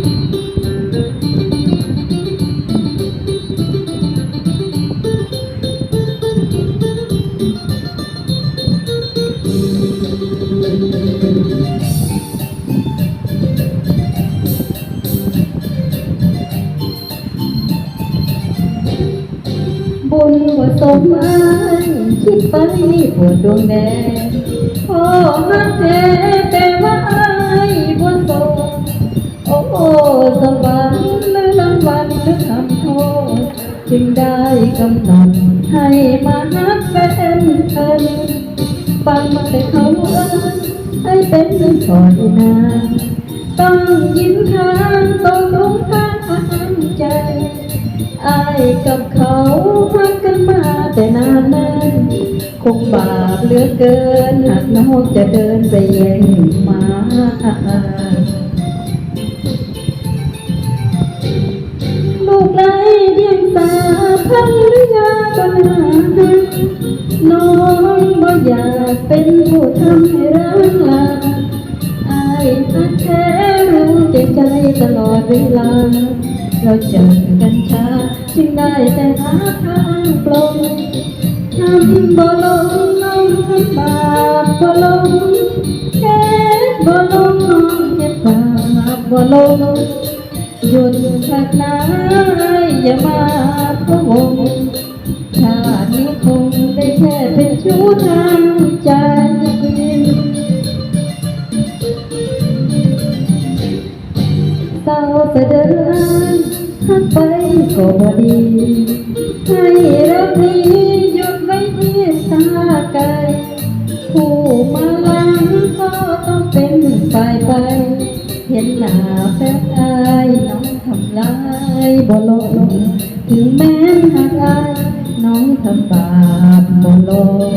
บุญหัวสมมันคิดไปปวดดวงแดงพ่อฮักแท้ สวรรค์หรือรางวัลหรือคำโทษจึงได้กำหนดให้มาฮักแฟนเธอฟังแต่เขาเอ่ยให้เป็นขอดีนาต้องยิ้มทางต้องรู้ทางใจอายกับเขาพักกันมาแต่นานนั้นคงบาปเหลือเกินหากน้องจะเดินไปแย่งมา ลูกไร้เดียงสาพันหรือยาปัญหาน้องบ่อยากเป็นผู้ทำให้รักลาอายพักแท้รู้ใจใจตลอดเวลา เราเจอกันช้าจึงได้แต่หาทางปลงทำบ่ลงน้องทำบาปบ่ลงเฮ็ดบ่ลงน้องเฮ็ดบาปบ่ลง หยุดชักน้ายอย่ามาพะวงชาตินี้คงได้แค่เป็นชู้ทางใจเศร้าเสะเดินทักไปก็บดี ให้รักนี้หยุดไว้ที่ตาไกลผู้มาหลังก็ต้องเป็นฝ่ายไป เห็นหน้าแฟนอายน้องทำลายบ่ลงถึงแม้นหากอายน้องทำบาปบ่ลง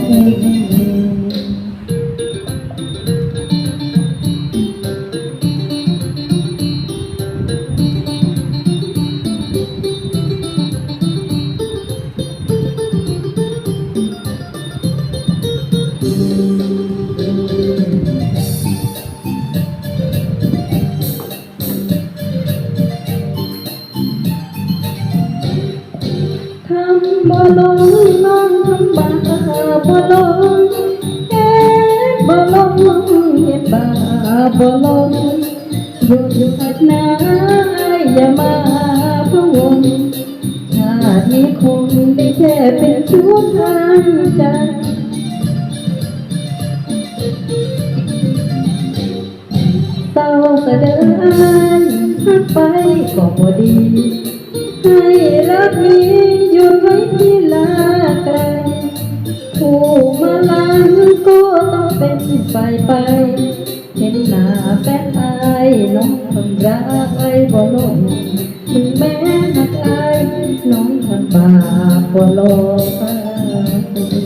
ท ลงน้องทำบาปบ่ลงเฮ็ดบ่ลงเฮ็ดบาปบ่ลงหยุดหักหน้าอย่ามาพะวงชาตินี้คงได้แค่เป็นชู้ทางใจเศร้าสะเดินหักไปก็บ่ดีให้รักนี้หยุดมี ลาไกลผู้มาลังก็ต้องเป็นฝ่ายไป เห็นหน้าแฟนอายน้องทำร้ายบ่ลงถึงแม้หักอายน้องทำบาปบ่ลง